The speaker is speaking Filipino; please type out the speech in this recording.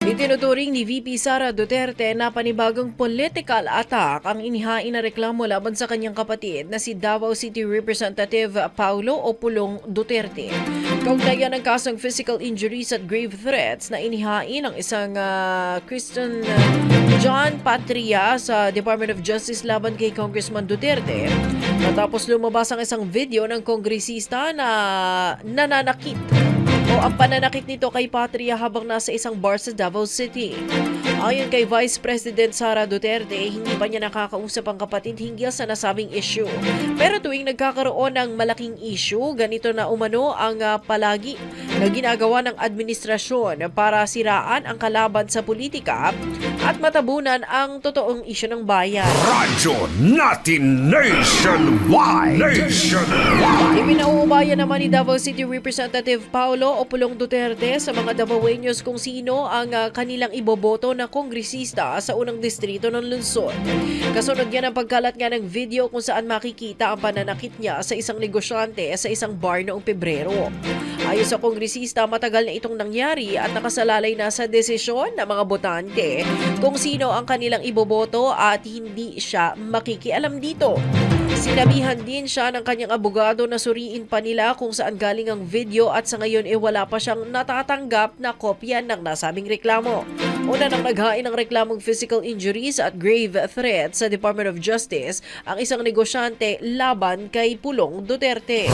Itinuturing ni VP Sara Duterte na panibagong political attack ang inihain na reklamo laban sa kanyang kapatid na si Davao City Representative Paulo Opulong Duterte. Kaugnayan ng kasong physical injuries at grave threats na inihain ng isang ah, Christian ah, John Patria sa Department of Justice laban kay Congressman Duterte matapos lumabas ang isang video ng kongresista na nananakit o ang pananakit nito kay Patria habang nasa isang bar sa Davao City. Ayon kay Vice President Sara Duterte, hindi pa niya nakakausap ang kapatid hinggil sa nasabing issue. Pero tuwing nagkakaroon ng malaking issue, ganito na umano ang ah, palagi na ginagawa ng administrasyon para siraan ang kalaban sa politika at matabunan ang totoong issue ng bayan. Radyo natin nationwide. Nationwide. Ipinauubaya naman ni Davao City Representative Paulo Opulong Duterte sa mga Davaoenos kung sino ang ah, kanilang iboboto na kongresista sa unang distrito ng lungsod. Kasunod yan ang pagkalat nga ng video kung saan makikita ang pananakit niya sa isang negosyante sa isang bar noong Pebrero. Ayon sa kongresista, matagal na itong nangyari at nakasalalay na sa desisyon ng mga botante kung sino ang kanilang iboboto at hindi siya makikialam dito. Sinabihan din siya ng kanyang abogado na suriin pa nila kung saan galing ang video at sa ngayon e wala pa siyang natatanggap na kopya ng nasabing reklamo. Una nang naghain ng reklamong physical injuries at grave threats sa Department of Justice ang isang negosyante laban kay Pulong Duterte.